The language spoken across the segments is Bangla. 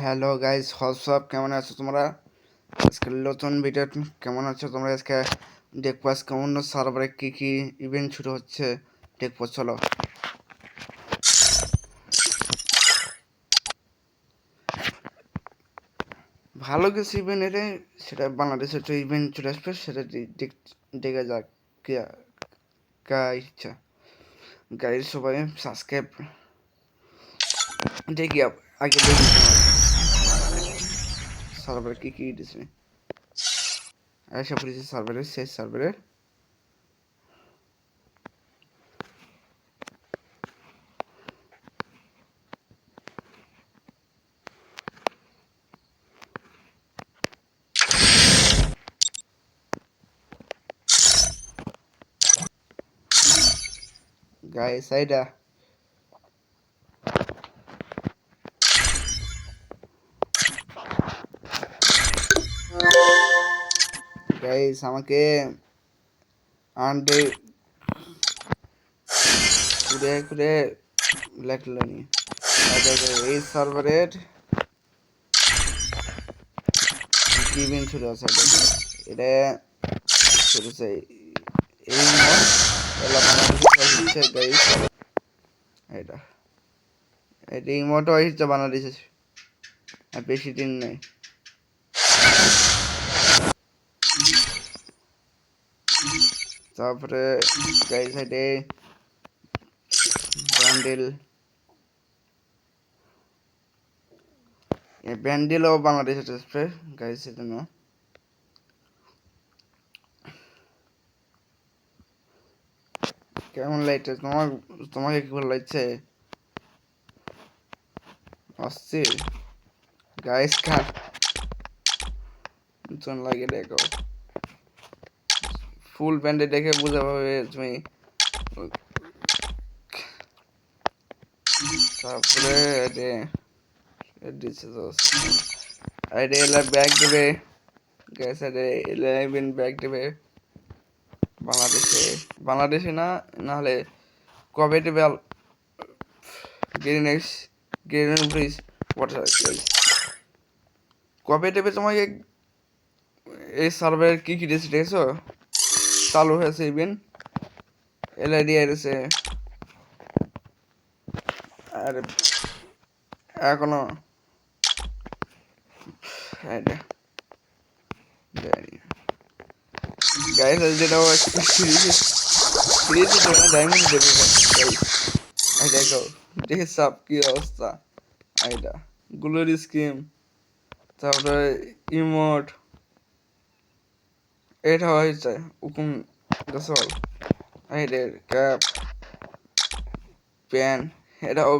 হ্যালো গাইস হোয়াটসঅ্যাপ কেমন আছো তোমরা? আজকে নতুন ভিডিও কেমন আছো তোমরা? আজকে দেখব আজকে অন্য সার্ভারে কী কী ইভেন্ট শুরু হচ্ছে। দেখব, চলো। ভালো কিছু ইভেন্ট এলে সেটা বাংলাদেশে একটা ইভেন্ট চলে আসবে, সেটা দেখ- যাক। কে ইচ্ছা। গাইজ সবাই সাবস্ক্রাইব দেখি আপ- আগে দেখি সার্ভারে কি কি দিছে আশা করেছি সার্ভারের শেষ সার্ভারের গাইস এইটা গাইস আমাকে আন্ডে ঘুরে ঘুরে লেখলো নি। এই সার্ভারের ইভেন্ট শুরু আছে এটা শুরু হচ্ছে এই হচ্ছে গাইস এটা এটা এই মতো হচ্ছে বাংলাদেশে আর বেশি দিন নেই। তারপরে গাই সাইডে ব্যান্ডেল। ব্যান্ডেলও বাংলাদেশে আসবে গাই সাইডে না। কেমন লাগছে? তোমার, তোমাকে কি ভালো লাগছে? আসছে। গাইস কার লাগে, দেখো। ফুল ব্যান্ডে দেখে বুঝা পাবে তুমি। তারপরে আরে এলা ব্যাগ দেবে। গ্যাস আরে ইলেভেন ব্যাগ দেবে। বাংলাদেশে বাংলাদেশে না নাহলে কবে দেবে green X green bridge water কবে দেবে তোমাকে? এই সার্ভার কি কি দিয়েছে, দেখেছ? চালু হয়েছে ইভেন এলআইডি এসেছে আর এখনও এটা যেটা সিরিজ সিরিজ এই দেখো কি অবস্থা। এইটা গ্লোরি স্কিম তারপরে ইমোট এটা হয়েছে উকুম গসল এদের ক্যাপ, প্যান এটাও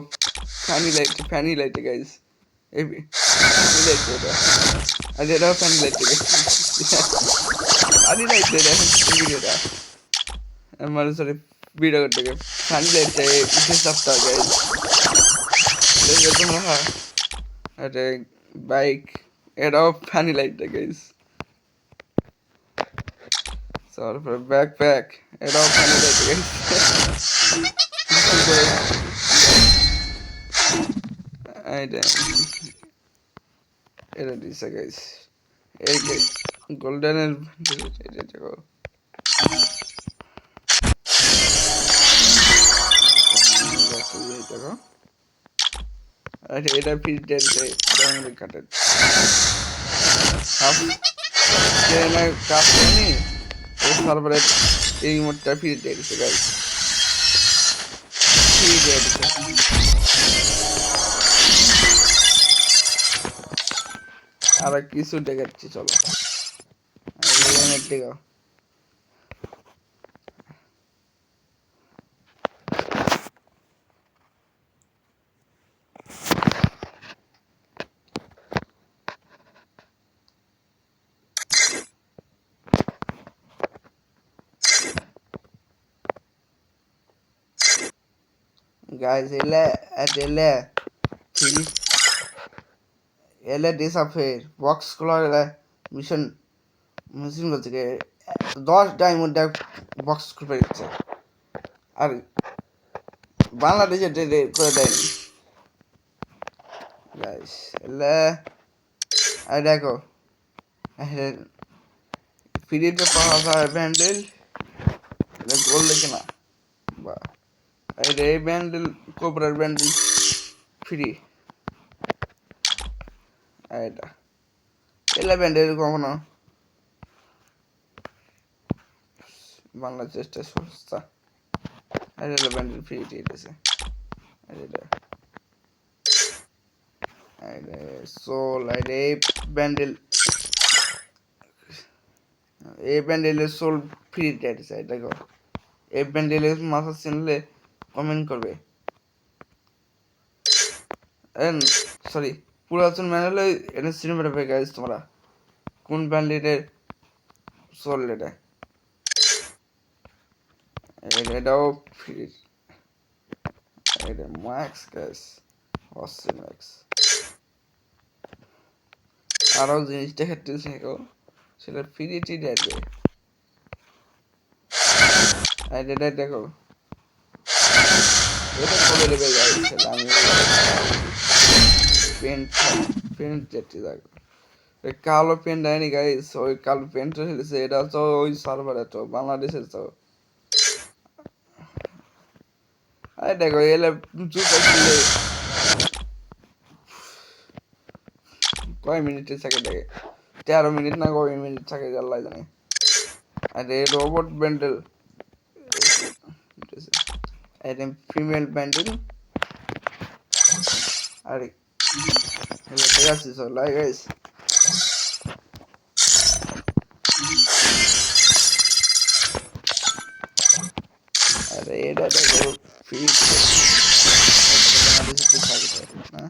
fairy light fairy light guys, এই ফ্যানি লাইট এটা, আর এটাও ফ্যানি লাইট ফ্যানি লাইট এটা ভিডিওটা মানে সরি ভিডিও করতে গিয়ে, ফ্যানি লাইট ইসে সপ্তাহ গাইস তোমরা এটা বাইক এটাও ফ্যানি লাইটটা গাইস। তারপরে ব্যাকপ্যাক এটাও ওখানে যেতে এইটা এটা দিছে গাইস এই গোল্ডেনের এটা দেখো দেখো আচ্ছা এটা ফিট দিতে ডায়মন্ড কাটেড হাফ যে না কাপ নি এই সার্ভারে এই মোডটা ফ্রি দিয়ে দিচ্ছে গাইস ফ্রি দিয়ে দিচ্ছে আর কিছু দেখাচ্ছি চলো। Guys, ele ele থ্রি এলে ডিসাফের বক্সগুলো এলে মিশন মিশন করছে কি দশ ডায়মন্ড বক্স করে দিচ্ছে আর বাংলাদেশে করে দেয়নি গাইস গাইস এলে এই দেখো। ফ্রিতে পাওয়া যায় ব্যান্ডেল করলে কিনা বা এই রে ব্যান্ডেল, কোবরার ব্যান্ডেল, ফ্রি। এটা। এলা ব্যান্ডেল কখনো? বাংলা চেষ্টা সস্তা এটা হলো ব্যান্ডেল ফ্রি দিয়েছে। এটা। এটা সোল এটা এই ব্যান্ডেল। এই ব্যান্ডেলের সোল ফ্রি দিয়েছে দেখো। এই ব্যান্ডেলের মাথা চিনলে কমেন্ট করবে। সরি পুরাতন ম্যানুয়ালে এটা সিনেমা পাবে গাইজ তোমরা। কোন ব্যান্ডেলের সোল এটা? এটা- এটাও ফ্রি এটা ম্যাক্স গাইস অসি ম্যাক্স আরও জিনিসটা খেতে শেখো সেটা আর এটা দেখো। কালো পেন্ট আইনি গাইস ওই কালো পেন্ট খেলেছে এটা তো ওই সার্ভারে তো বাংলাদেশের তো আরে, দেখো এলে জুতা কয় মিনিটে থাকে দেখে তেরো মিনিট না কয় মিনিট থাকে আল্লাহ জানে। আরে রোবট ব্যান্ডেল এটা ফিমেল ব্যান্ডেল আরে ঠিক আছে সব লাইক গাইস আরে এটা দেখো ফ্রি না?